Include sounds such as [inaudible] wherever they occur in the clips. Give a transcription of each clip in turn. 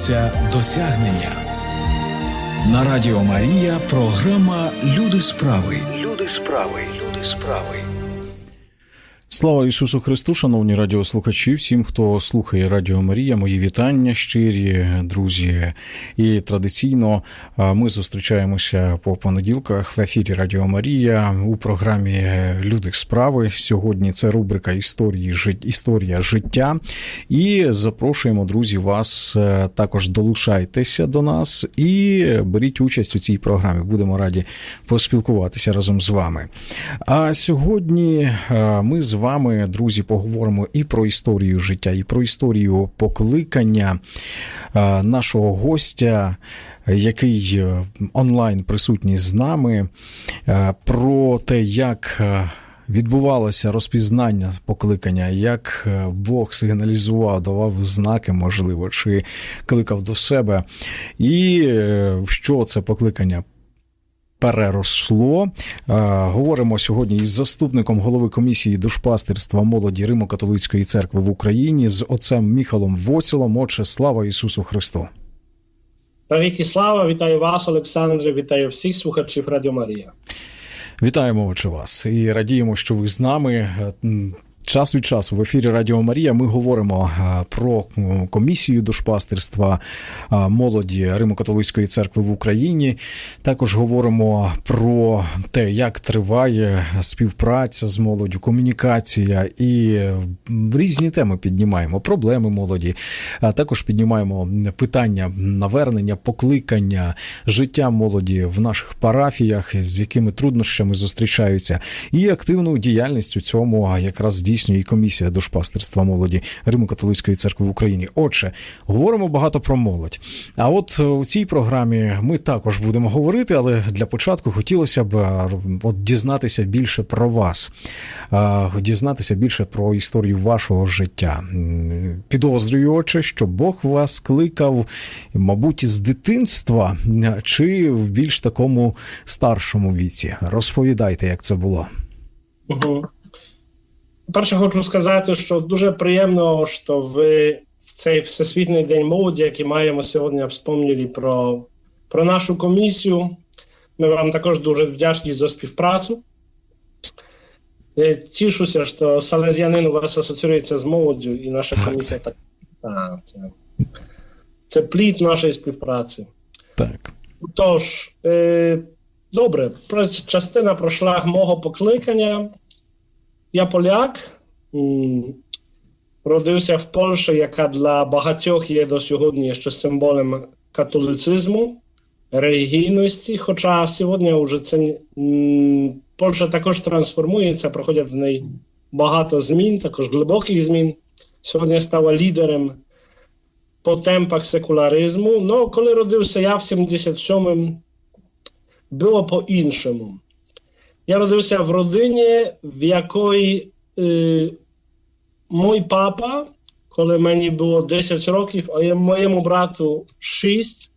називається Досягнення. На Радіо Марія програма Люди справи. Люди справи, люди справи. Слава Ісусу Христу, шановні радіослухачі, всім, хто слухає Радіо Марія, мої вітання щирі, друзі. І традиційно ми зустрічаємося по понеділках в ефірі Радіо Марія у програмі Люди справи. Сьогодні це рубрика історії історія життя. І запрошуємо, друзі, вас е, також долучайтеся до нас і беріть участь у цій програмі. Будемо раді поспілкуватися разом з вами. А сьогодні е, ми з вами, друзі, поговоримо і про історію життя, і про історію покликання е, нашого гостя. Який е, онлайн присутній з нами, е, про те, як відбувалося розпізнання покликання, як Бог сигналізував, давав знаки, можливо, чи кликав до себе, і що це покликання переросло. Е, Говоримо сьогодні із заступником голови комісії душпастерства молоді Римо-католицької церкви в Україні з отцем Міхалом Воцілом. Отче, слава Ісусу Христу! Навіки слава, вітаю вас, Олександре, вітаю всіх слухачів Радіо Марія. Вітаємо отче вас і радіємо, що ви з нами. Час від часу в ефірі Радіо Марія ми говоримо е, про комісію душпастерства е, молоді Римо-католицької церкви в Україні. Також говоримо про те, як триває співпраця з молоддю, комунікація і різні теми піднімаємо. Проблеми молоді, також піднімаємо питання навернення, покликання, життя молоді в наших парафіях, з якими труднощами зустрічаються, і активну діяльність у цьому якраз здійснює і комісія душпастерства молоді Римо-католицької церкви в Україні. Отже, говоримо багато про молодь. А от е, у цій програмі ми також будемо говорити, але для початку хотілося б е, от дізнатися більше про вас, е, дізнатися більше про історію вашого життя. Підозрюю, отче, що Бог вас кликав, мабуть, з дитинства чи в більш такому старшому віці. Розповідайте, як це було. Угу. Перше, хочу сказати, що дуже приємно, що ви в цей Всесвітній день молоді, який маємо сьогодні, вспомнили про, про нашу комісію. Ми вам також дуже вдячні за співпрацю. Я тішуся, що Салезіанин у вас асоціюється з молоддю, і наша Так. комісія так. Так, це, це плід нашої співпраці. Так. Тож, е, добре, частина про шлях мого покликання. Я поляк, родився в Польщі, яка для багатьох є до сьогодні ще символом католицизму, релігійності. Хоча сьогодні вже це Польща також трансформується, проходять в неї багато змін, також глибоких змін. Сьогодні стала лідером по темпах секуляризму. Ну, коли родився я в 77-му, було по-іншому. Я родився в родині, в якої е, мій папа, коли мені було 10 років, а моєму брату 6,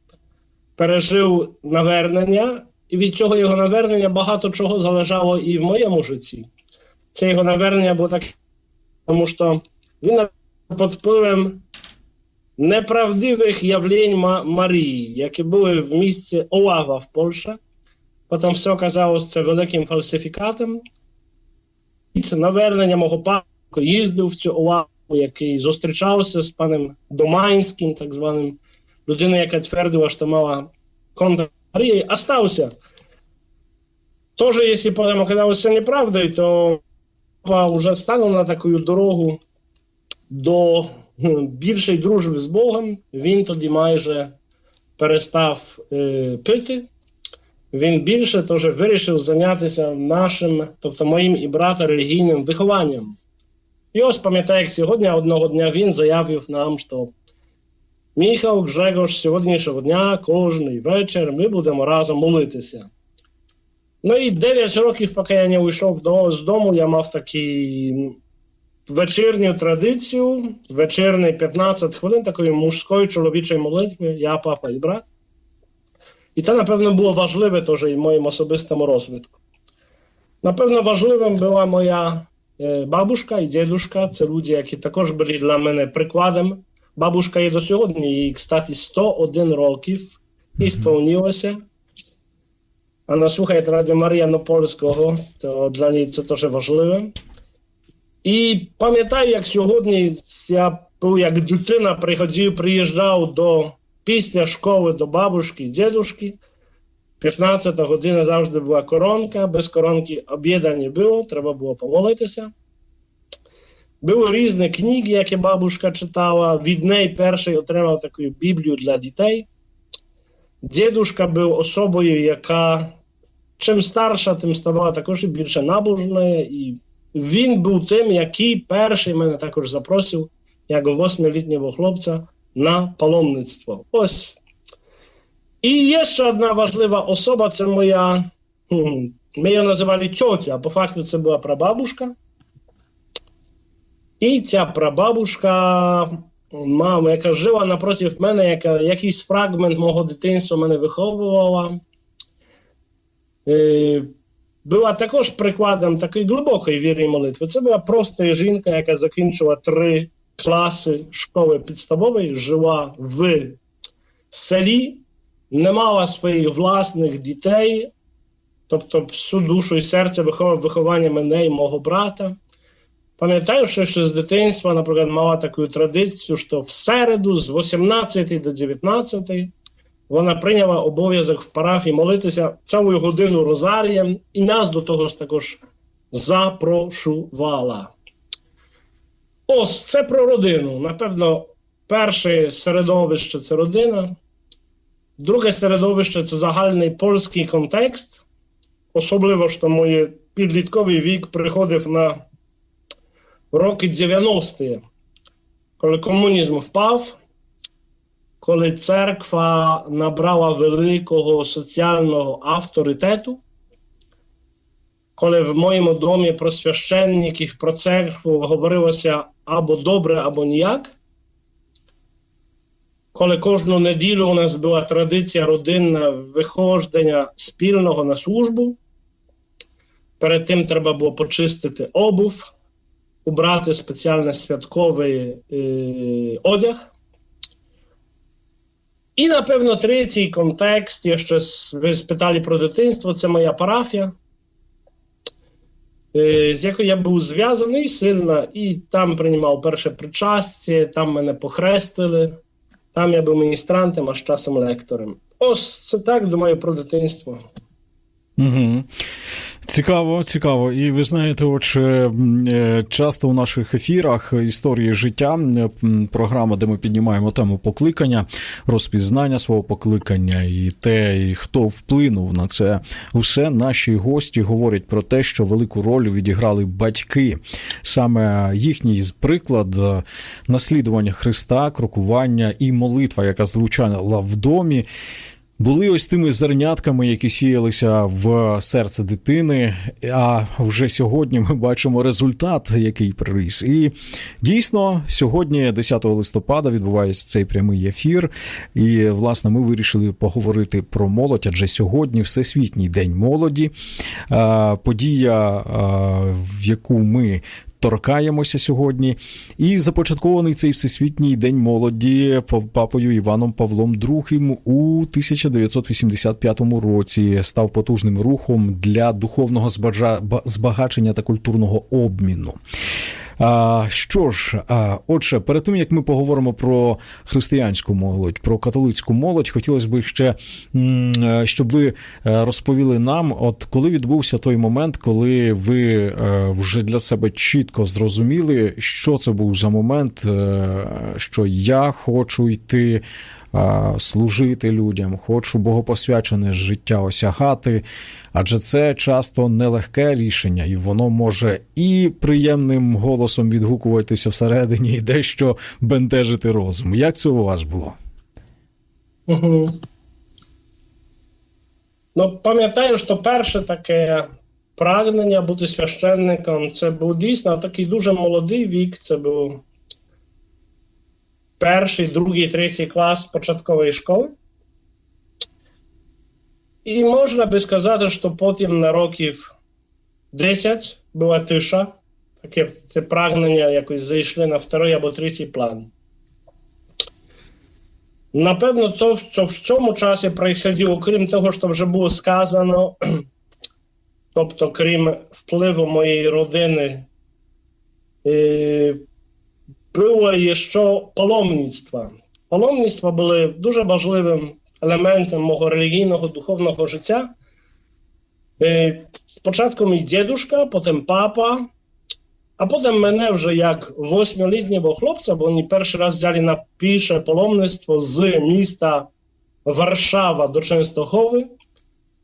пережив навернення, і від цього його навернення багато чого залежало і в моєму житті. Це його навернення було таке, тому що він під впливом неправдивих явлень Марії, які були в місті Олава в Польщі. Потім все оказалось це великим фальсифікатом. І це навернення мого папи їздив в цю Олаву, який зустрічався з паном Доманським, так званим, людиною, яка твердила, що мала контакт а стався. Тоже, якщо потім оказалося неправдою, то папа вже станув на таку дорогу до ну, більшої дружби з Богом. Він тоді майже перестав е, пити. Він більше теж вирішив зайнятися нашим, тобто моїм і брата релігійним вихованням. І ось пам'ятаю, як сьогодні одного дня він заявив нам, що Міхал Гжегош сьогоднішнього дня, кожний вечір ми будемо разом молитися. Ну і 9 років, поки я не вийшов до, з дому, я мав такі вечірню традицію, вечірні 15 хвилин такої мужської чоловічої молитви, я, папа і брат. І це, напевно, було важливе теж і в моєму особистому розвитку. Напевно, важливим була моя е, бабушка і дідушка. Це люди, які також були для мене прикладом бабушка є до сьогодні, їй, кстати, 101 років і сповнилося. Вона слухає Радіо Марія на польського, то для неї це теж важливе. І пам'ятаю, як сьогодні я був як дитина, приїжджав до після школи до бабушки, дідушки. 15 година завжди була коронка, без коронки обіда не було, треба було помолитися. Були різні книги, які бабушка читала. Від неї перший отримав таку Біблію для дітей. Дідушка був особою, яка чим старша, тим ставала також і більше набожною. І він був тим, який перший мене також запросив, як восьмилітнього хлопця, на паломництво. Ось. І є ще одна важлива особа, це моя, ми її називали тьотя, а по факту це була прабабушка. І ця прабабушка, мама, яка жила напроти мене, яка якийсь фрагмент мого дитинства мене виховувала. Е, була також прикладом такої глибокої віри і молитви. Це була проста жінка, яка закінчила три класи школи підставової, жила в селі, не мала своїх власних дітей, тобто всю душу і серце виховав виховання мене і мого брата. Пам'ятаю, що ще з дитинства, наприклад, мала таку традицію, що в середу з 18 до 19 вона прийняла обов'язок в парафії молитися цілу годину розарієм і нас до того ж також запрошувала. Ось це про родину. Напевно, перше середовище це родина. Друге середовище це загальний польський контекст. Особливо, що моє підлітковий вік приходив на роки 90-ті, коли комунізм впав, коли церква набрала великого соціального авторитету, коли в моєму домі про священників, про церкву говорилося або добре, або ніяк. Коли кожну неділю у нас була традиція родинна виходження спільного на службу, перед тим треба було почистити обув, убрати спеціальний святковий е, одяг. І, напевно, третій контекст, я ще ви спитали про дитинство, це моя парафія, з якою я був зв'язаний сильно, і там приймав перше причастя, там мене похрестили, там я був міністрантом, а з часом лектором. Ось це так, думаю, про дитинство. Угу. Цікаво, цікаво. І ви знаєте, отже, часто у наших ефірах історії життя, програма, де ми піднімаємо тему покликання, розпізнання свого покликання і те, і хто вплинув на це, все наші гості говорять про те, що велику роль відіграли батьки. Саме їхній приклад наслідування Христа, крокування і молитва, яка звучала в домі були ось тими зернятками, які сіялися в серце дитини. А вже сьогодні ми бачимо результат, який приріс. І дійсно, сьогодні, 10 листопада, відбувається цей прямий ефір. І, власне, ми вирішили поговорити про молодь, адже сьогодні Всесвітній день молоді, подія, в яку ми торкаємося сьогодні. І започаткований цей всесвітній день молоді папою Іваном Павлом II у 1985 році став потужним рухом для духовного збагачення та культурного обміну. А, Що ж, а, отже, перед тим як ми поговоримо про християнську молодь, про католицьку молодь, хотілося б ще щоб ви е, розповіли нам, от коли відбувся той момент, коли ви е, вже для себе чітко зрозуміли, що це був за момент, е, що я хочу йти. Служити людям, хочу богопосвячене життя осягати, адже це часто нелегке рішення, і воно може і приємним голосом відгукуватися всередині, і дещо бентежити розум. Як це у вас було? Угу. Ну, пам'ятаю, що перше таке прагнення бути священником це був дійсно такий дуже молодий вік. Це був перший, другий, третій клас початкової школи. І можна би сказати, що потім на років 10 була тиша, таке це прагнення якось зайшли на второй або третій план. Напевно, то, що в цьому часі происходило, крім того, що вже було сказано, [clears throat] тобто, крім впливу моєї родини, було ще паломництво. Паломництво було дуже важливим елементом мого релігійного духовного життя. Е, Спочатку мій дідушка, потім папа, а потім мене вже як восьмилітнього хлопця, бо вони перший раз взяли на піше паломництво з міста Варшава до Częstochowy.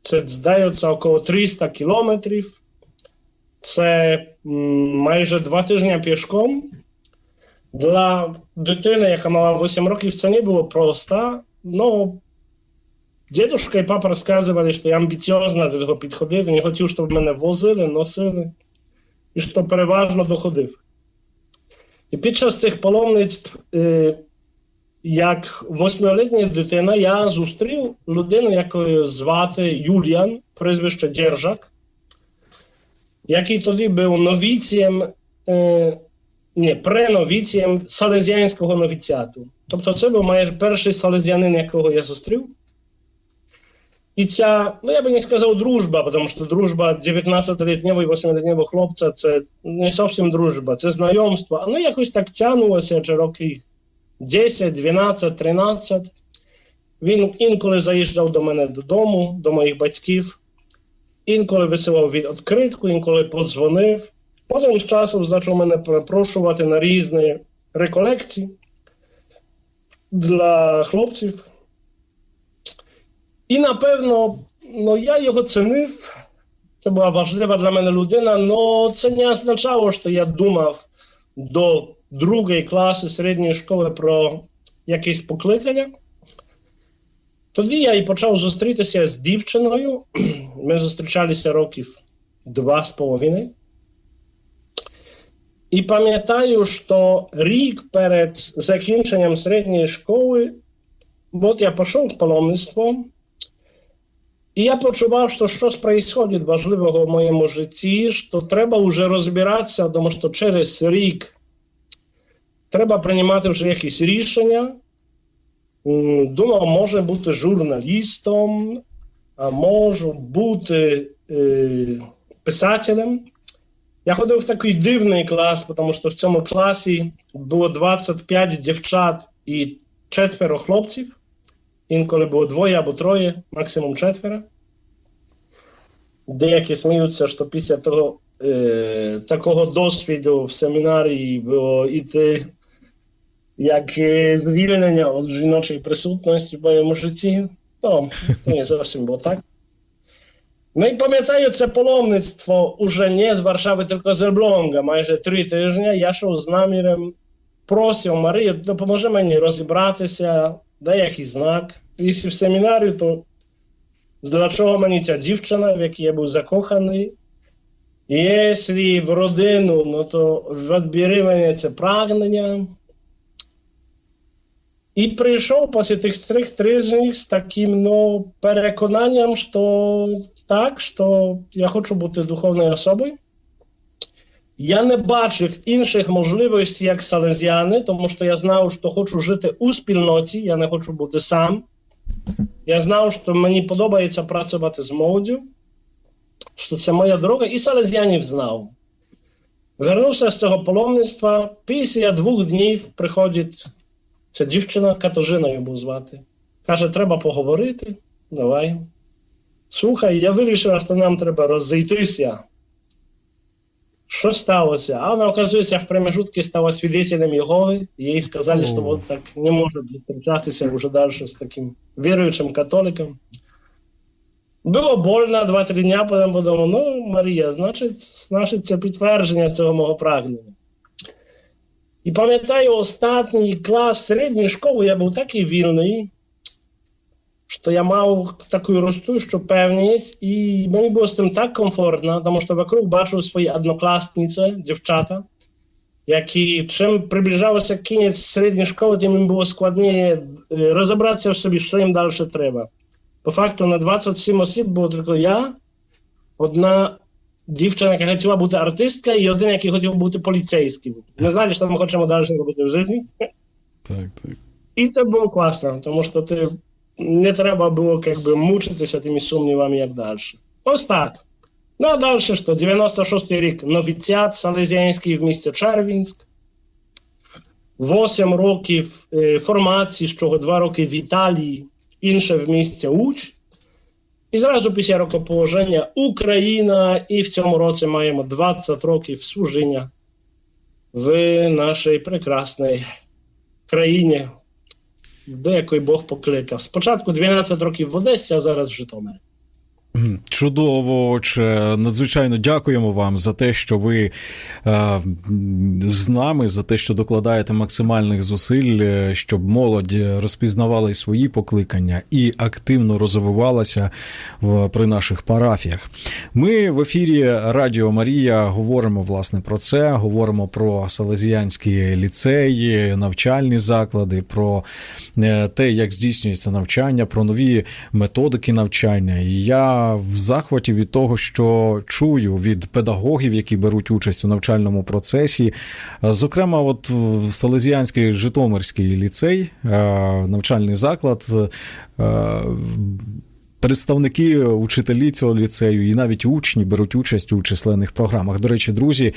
Це, здається, около 300 кілометрів. Це майже два тижні пішком. Для дитини, яка мала 8 років, це не було просто. Ну, дідушка і папа розказували, що я амбіціозно до того підходив, не хотів, щоб мене возили, носили і що переважно доходив. І під час цих паломництв, е, як восьмилітня дитина, я зустрів людину, якою звати Юліан, прізвище Дєржак, який тоді був новіцієм, е, ні, преновіцієм салезіанського новіціату. Тобто це був майже перший салезіанин, якого я зустрів. І ця, ну я би не сказав дружба, тому що дружба 19-літнього і 8-літнього хлопця це не зовсім дружба, це знайомство. Ну якось так тягнулося чи роки 10, 12, 13. Він інколи заїжджав до мене додому, до моїх батьків, інколи висилав відкритку, інколи подзвонив. Потім з часом почав мене перепрошувати на різні реколекції для хлопців. І напевно, ну, я його цінив. Це була важлива для мене людина, але це не означало, що я думав до другої класи середньої школи про якесь покликання. Тоді я і почав зустрітися з дівчиною. Ми зустрічалися років два з половиною. І пам'ятаю, що рік перед закінченням середньої школи, от я пішов в паломництво, і я почував, що щось происходить важливого в моєму житті, що треба вже розбиратися, тому що через рік треба приймати вже якісь рішення. Думав, може бути журналістом, а можу бути е, писателем. Я ходив в такий дивний клас, тому що в цьому класі було 25 дівчат і четверо хлопців. Інколи було двоє або троє, максимум четверо. Деякі сміються, що після того, е, такого досвіду в семінарії було йти як е, звільнення від жіночої присутності в моєму житті. Ну, це не зовсім було так. Ну і пам'ятаю, це паломництво уже не з Варшави, тільки з Елблонга, майже три тижні. Я йшов з наміром, просив Марію, допоможи мені розібратися, дай якийсь знак. Якщо в семінарію, то для чого мені ця дівчина, в якій я був закоханий? Якщо в родину, ну то відбери мені це прагнення. І прийшов після тих трьох тижнів з таким ну, переконанням, що так, що я хочу бути духовною особою. Я не бачив інших можливостей, як салезіани, тому що я знав, що хочу жити у спільноті, я не хочу бути сам. Я знав, що мені подобається працювати з молоддю, що це моя дорога, і салезіанів знав. Вернувся з цього паломництва. Після двох днів приходить ця дівчина, Катожиною був звати. Каже, треба поговорити. Давай. Слухай, я вирішила, що нам треба розійтися. Що сталося? А вона, оказується, в промежутке стала свидетелем Єгови. Їй сказали, що от так не може зустрічатися вже далі з таким віруючим католиком. Було больно два-три дня, потім подумав, ну, Марія, значить, значить, це підтвердження цього мого прагнення. І пам'ятаю, останній клас середньої школи я був такий вільний, що я мав таку ростущу певність, і мені було з цим так комфортно, тому що вокруг бачив свої однокласниці, дівчата, які чим приближався кінець середньої школи, тим їм було складніше е, розібратися в собі, що їм далі треба. По факту на 27 осіб було тільки я, одна дівчина, яка хотіла бути артисткою, і один, який хотів бути поліцейським. Ми знали, що ми хочемо далі робити в житті. Так, так. І це було класно, тому що ти не треба було як би, мучитися тими сумнівами, як далі. Ось так. Ну а далі що? 96-й рік новіціат Салезіанський в місті Червінськ. 8 років е, формації, з чого 2 роки в Італії, інше в місті Уч. І зразу після рукоположення Україна, і в цьому році маємо 20 років служіння в нашій прекрасній країні, до якої Бог покликав. Спочатку 12 років в Одесі, а зараз в Житомирі. Чудово, отче. надзвичайно дякуємо вам за те, що ви е, з нами, за те, що докладаєте максимальних зусиль, е, щоб молодь розпізнавала свої покликання і активно розвивалася в, при наших парафіях. Ми в ефірі Радіо Марія говоримо власне про це. Говоримо про салезіянські ліцеї, навчальні заклади, про е, те, як здійснюється навчання, про нові методики навчання. І я в захваті від того, що чую від педагогів, які беруть участь у навчальному процесі. Зокрема, от в Салезіанський Житомирський ліцей, е, навчальний заклад. Е, Представники учителі цього ліцею і навіть учні беруть участь у численних програмах. До речі, друзі,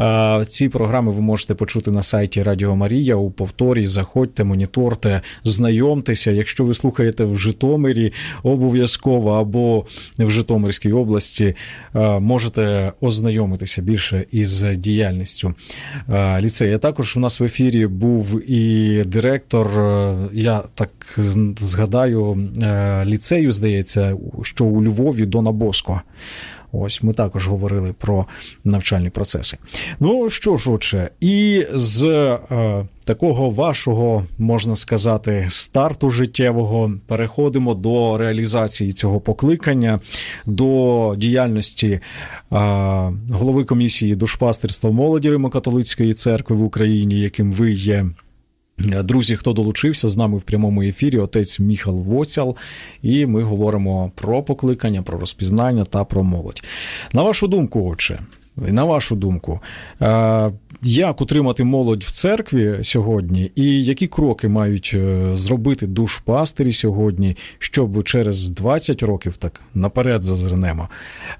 е, ці програми ви можете почути на сайті Радіо Марія у повторі. Заходьте, моніторте, знайомтеся. Якщо ви слухаєте в Житомирі, обов'язково або в Житомирській області, е, можете ознайомитися більше із діяльністю е, ліцею. Також у нас в ефірі був і директор. е, Я так згадаю е, ліцею, здається, що у Львові Дона Боско. Ось ми також говорили про навчальні процеси. Ну що ж, отже, і з е, такого вашого, можна сказати, старту життєвого переходимо до реалізації цього покликання, до діяльності е, голови комісії душпастерства молоді Римо-католицької церкви в Україні, яким ви є. Друзі, хто долучився з нами в прямому ефірі, отець Міхал Воцял, і ми говоримо про покликання, про розпізнання та про молодь. На вашу думку, отче, на вашу думку, як утримати молодь в церкві сьогодні, і які кроки мають е, зробити душпастері сьогодні, щоб через 20 років так наперед зазирнемо,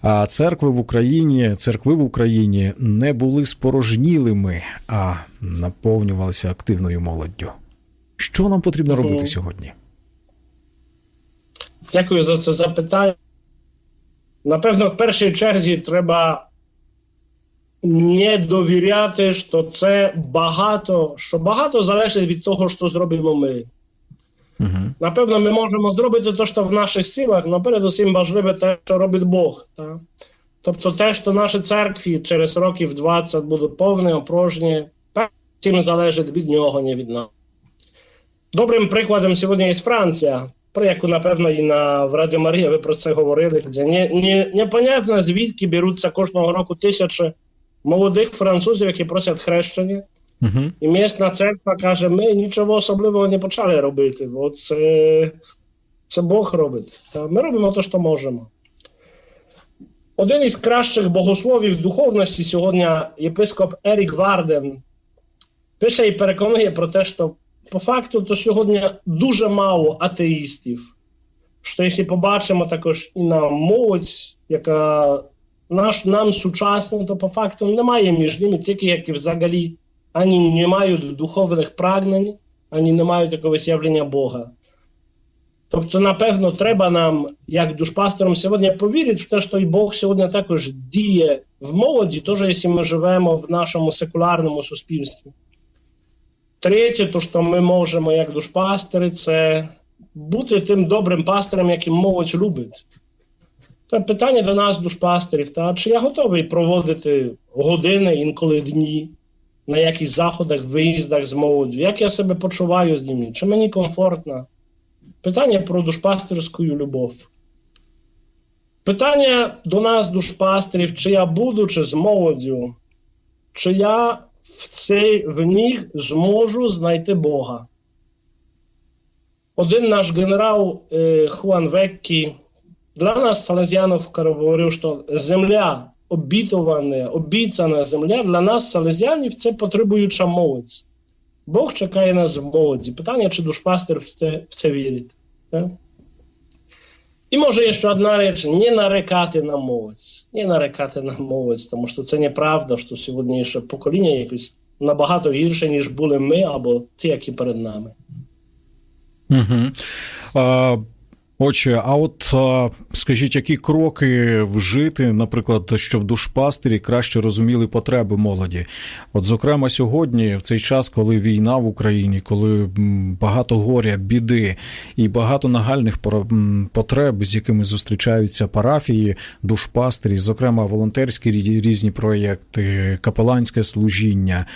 а церкви в Україні, церкви в Україні не були спорожнілими, а наповнювалися активною молоддю. Що нам потрібно робити сьогодні? Дякую за це запитання. Напевно, в першій черзі треба не довіряти, що це багато, що багато залежить від того, що зробимо ми. Угу. Напевно, ми можемо зробити те, що в наших силах, але передусім важливе те, що робить Бог. Так? Тобто те, що наші церкві через років 20 будуть повні, опорожні, цим залежить від нього, не від нас. Добрим прикладом сьогодні є Франція, про яку, напевно, і на в Радіо Марія ви про це говорили, де не, не, непонятно, звідки беруться кожного року тисячі молодих французів, які просять хрещення. Угу. І місна церква каже: ми нічого особливого не почали робити, бо це, це Бог робить. Та Ми робимо те, що можемо. Один із кращих богословів духовності сьогодні єпископ Ерік Варден пише і переконує про те, що по факту то сьогодні дуже мало атеїстів. Що якщо побачимо також і на молодь, яка наш, нам сучасна, то по факту немає між ними тільки як і взагалі ані не мають духовних прагнень, ані не мають якогось явлення Бога. Тобто, напевно, треба нам, як душпасторам, сьогодні повірити в те, що і Бог сьогодні також діє в молоді, теж якщо ми живемо в нашому секулярному суспільстві. Третє, то, що ми можемо, як душпастери, це бути тим добрим пастирем, яким молодь любить. Це питання до нас, душпастерів, та чи я готовий проводити години, інколи дні на якихось заходах, виїздах з молоддю, як я себе почуваю з ними, чи мені комфортно. Питання про душпастерську любов. Питання до нас, душпастерів, чи я будучи з молоддю, чи я в, цей, в них зможу знайти Бога. Один наш генерал е, Хуан Веккі для нас, салезіанів, говорив, що земля обітована, обіцяна земля для нас, салезіанів, це потребуюча молодь. Бог чекає нас в молоді. Питання, чи душпастер в це, в це вірить. Так? І може є ще одна річ, не нарекати на молодь. Не нарекати на молодь, тому що це неправда, що сьогоднішнє покоління якось набагато гірше, ніж були ми або ті, які перед нами. Угу. А, отже, а от скажіть, які кроки вжити, наприклад, щоб душпастері краще розуміли потреби молоді? От, зокрема, сьогодні, в цей час, коли війна в Україні, коли багато горя, біди і багато нагальних потреб, з якими зустрічаються парафії, душпастері, зокрема, волонтерські різні проєкти, капеланське служіння,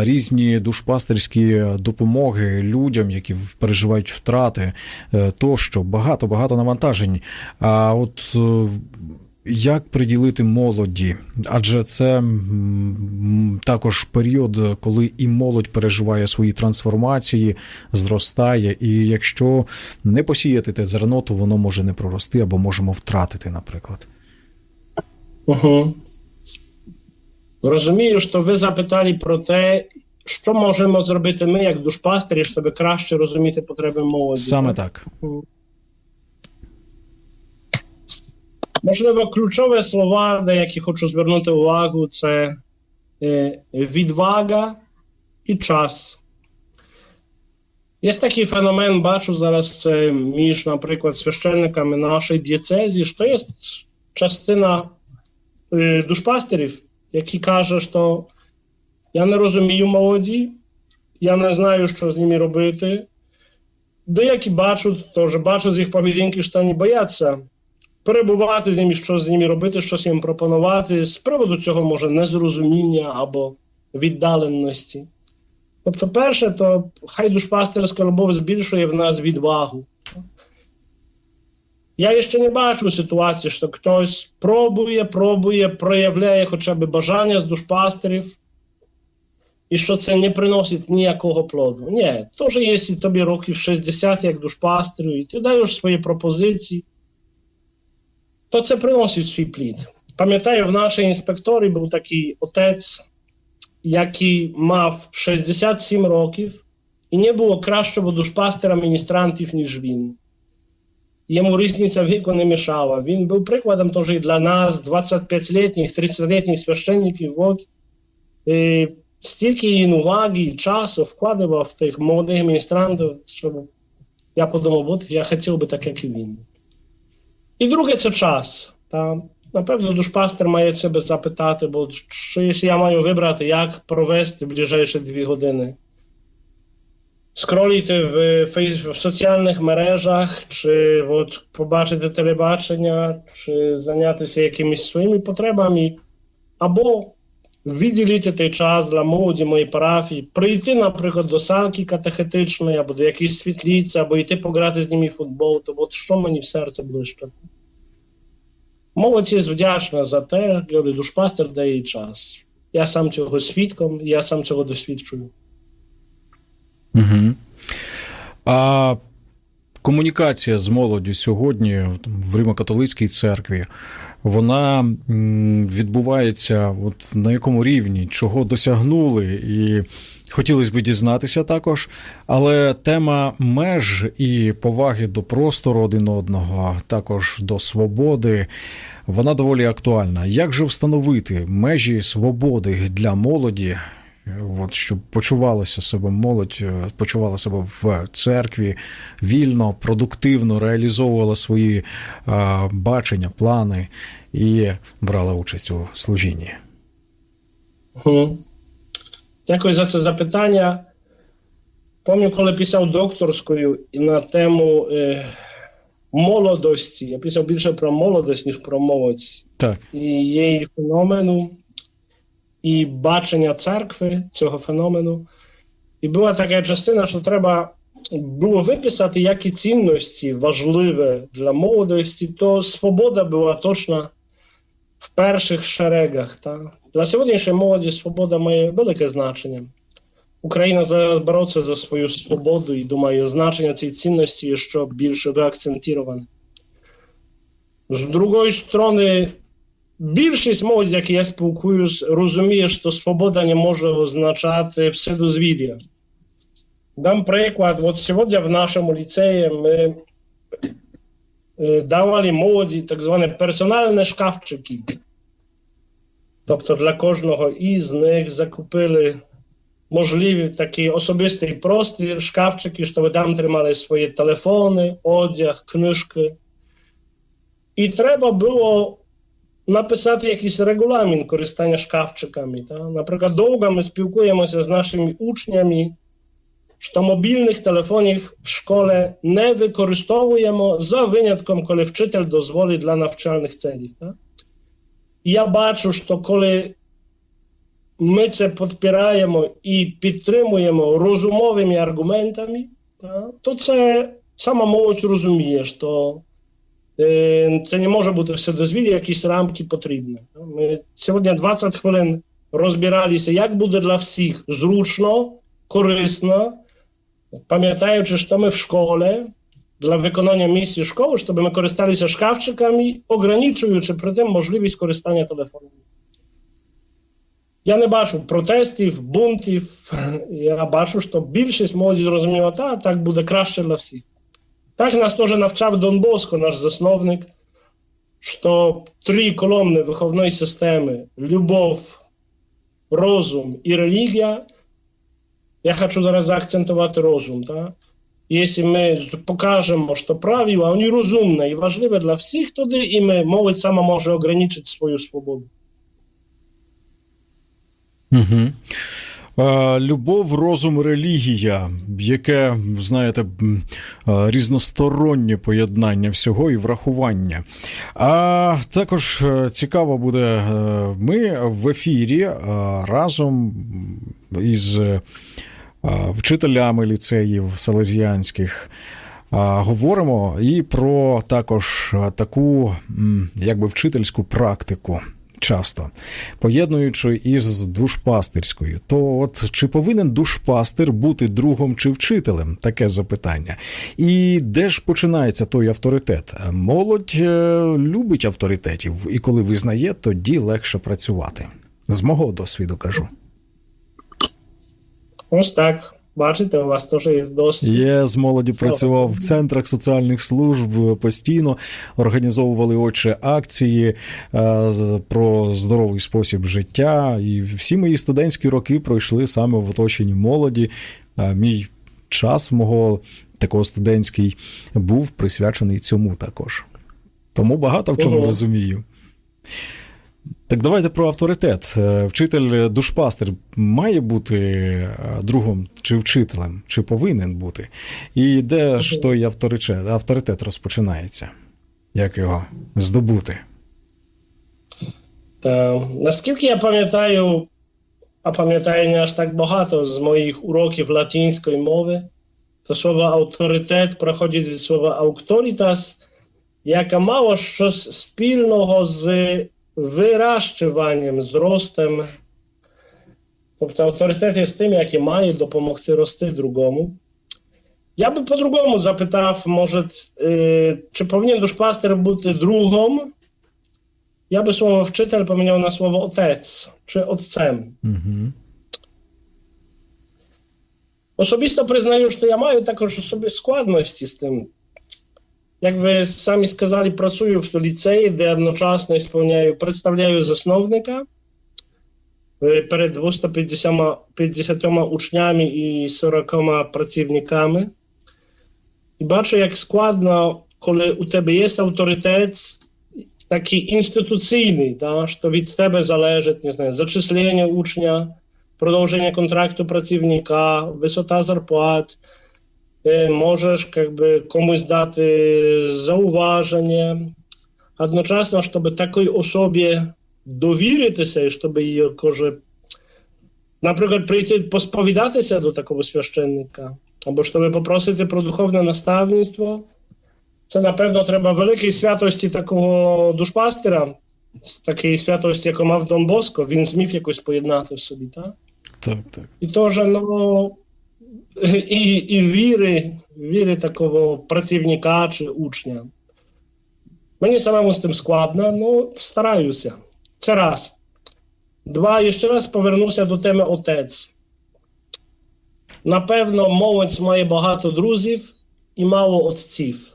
різні душпастерські допомоги людям, які переживають втрати, е, тощо багато багато багато навантажень. А от е, як приділити молоді? Адже це також період, коли і молодь переживає свої трансформації, зростає, і якщо не посіяти те зерно, то воно може не прорости або можемо втратити, наприклад. Угу. Розумію, що ви запитали про те, що можемо зробити ми, як душпастері, щоб краще розуміти потреби молоді. Саме так. Можливо, ключові слова, на які хочу звернути увагу, це е, відвага і час. Є такий феномен, бачу зараз це між, наприклад, священниками нашої дієцезії, що є частина е, душпастерів, які кажуть, що я не розумію молоді, я не знаю, що з ними робити. Деякі бачать, теж бачать з їх поведінки, що вони бояться перебувати з ними, що з ними робити, щось їм пропонувати. З приводу цього може незрозуміння або віддаленості. Тобто, перше, то хай душпастерська любов збільшує в нас відвагу. Я ще не бачу ситуації, що хтось пробує, пробує, проявляє хоча б бажання з душпастерів, і що це не приносить ніякого плоду. Ні, теж якщо тобі років 60 як душпастерю, і ти даєш свої пропозиції, то це приносить свій плід. Пам'ятаю, в нашій інспекторі був такий отець, який мав 67 років, і не було кращого душпастера міністрантів, ніж він. Йому різниця віку не мішала. Він був прикладом теж і для нас, 25-літніх, 30-літніх священників. От, і стільки він уваги і часу вкладував в тих молодих міністрантів, щоб я подумав, от я хотів би так, як і він. І друге це час. Та, напевно, душпастер має себе запитати, бо якщо я маю вибрати, як провести ближайші дві години. Скроліти в, в соціальних мережах, чи от, побачити телебачення, чи зайнятися якимись своїми потребами, або виділити той час для молоді моєї парафії, прийти, наприклад, до санки катехетичної, або до якоїсь світліці, або йти пограти з ними в футбол, то от що мені в серце ближче. Молодь вдячна за те, коли душпастер дає час. Я сам цього свідком, я сам цього досвідчую. Угу. А комунікація з молоддю сьогодні в Римо-католицькій церкві, вона відбувається от на якому рівні, чого досягнули, і хотілося б дізнатися також. Але тема меж і поваги до простору один одного, також до свободи, вона доволі актуальна. Як же встановити межі свободи для молоді? От, щоб почувалася себе молодь, е, почувала себе в церкві вільно, продуктивно реалізовувала свої а, бачення, плани і брала участь у служінні. Угу. Дякую за це запитання. Пам'ятаю, коли писав докторською на тему е, молодості. Я писав більше про молодость, ніж про молодь. Так. І її феномену, і бачення церкви цього феномену. І була така частина, що треба було виписати, які цінності важливі для молодості, то свобода була точно в перших шерегах. Та? Для сьогоднішньої молоді свобода має велике значення. Україна зараз бореться за свою свободу і думаю, значення цієї цінності є ще більше виакцентоване. З другої сторони, більшість молоді, які я спілкуюсь, розуміє, що свобода не може означати вседозвілля. Dam przykład. Od сегодня w naszym liceum my y, dawali młodzi tak zwane personalne szkawczyki. Тобто для кожного із них закупили можливі такі особистий простір, шкафчики, щоб там тримали свої телефони, одяг, книжки. І треба було написати якийсь регуламін користання шкафчиками. Та? Наприклад, довго ми спілкуємося з нашими учнями, що мобільних телефонів в школі не використовуємо за винятком, коли вчитель дозволить для навчальних целів. Та? І я бачу, що коли ми це підпираємо і підтримуємо розумовими аргументами, та, то це сама молодь розуміє, що е, це не може бути все дозвілі, якісь рамки потрібні. Ми сьогодні 20 хвилин розбиралися, як буде для всіх зручно, корисно, пам'ятаючи, що ми в школі, wykonania misji szkoły, żeby my korzystali ze szkawczykami, ograniczając przy tym możliwość korzystania telefonem. Ja nie бачу протестів, бунтів. Я бачу, що більшість молоді зрозуміла, та так буде краще для всіх. Так нас теж навчав Дон Боско, наш засновник, що три колонни виховної системи любов, розум і релігія. Я хочу зараз заакцентувати розум. Так? Jeśli my pokażemy, że to prawiła, oni rozumne i ważliwe dla wszystkich, wtedy i my, młodzież sama może ograniczyć swoją. Угу. Е, Любов, розум, релігія, яке, знаєте, е, різностороннє поєднання всього і врахування. А також е, цікаво буде, ми в ефірі разом із вчителями ліцеїв селезіанських. Говоримо і про також таку якби вчительську практику часто, поєднуючи із душпастирською. То от чи повинен душпастир бути другом чи вчителем? Таке запитання. І де ж починається той авторитет? Молодь е, любить авторитетів, і коли визнає, тоді легше працювати. З мого досвіду кажу. Ось так. Бачите, у вас теж є досвід. Я з молоді працював в центрах соціальних служб постійно, організовували отче акції е, про здоровий спосіб життя. І всі мої студентські роки пройшли саме в оточенні молоді. Е, Мій час мого такого студентський був присвячений цьому також. Тому багато в чому Ого. розумію. Так давайте про авторитет. Е, Вчитель душпастер має бути е, другом чи вчителем, чи повинен бути. І де ж той авторитет, авторитет розпочинається? Як його здобути? Та, наскільки я пам'ятаю, а пам'ятаю не аж так багато з моїх уроків латинської мови, то слово авторитет проходить від слова auctoritas, яке мало щось спільного з вирощуванням, з ростом. Тобто авторитет є з тим, який має допомогти рости другому. Я би по-другому запитав, може, е, чи повинен душпастер бути другом, ja by słowo wczytel pominiał na słowo otec czy otcem. Угу. Особисто признаю, що я маю також собі складності з тим. Як ви самі сказали, працюю в ліцеї, де одночасно сповняю, представляю засновника е, перед 250 50 учнями і 40 працівниками. І бачу, як складно, коли у тебе є авторитет такий інституційний, да, що від тебе залежить, не знаю, зачислення учня, продовження контракту працівника, висота зарплат, можеш как би, комусь дати зауваження. Одночасно, щоб такій особі довіритися, і щоб її каже, наприклад, прийти посповідатися до такого священника, або щоб попросити про духовне наставництво. Це, напевно, треба великої святості такого душпастера, такої святості, яку мав Дон Боско, він зміг якось поєднати в собі, так? Так, так. І теж, ну, і, і віри, віри такого працівника чи учня. Мені самому з тим складно, ну, стараюся. Це раз. Два, і ще раз повернуся до теми отець. Напевно, молодь має багато друзів і мало отців.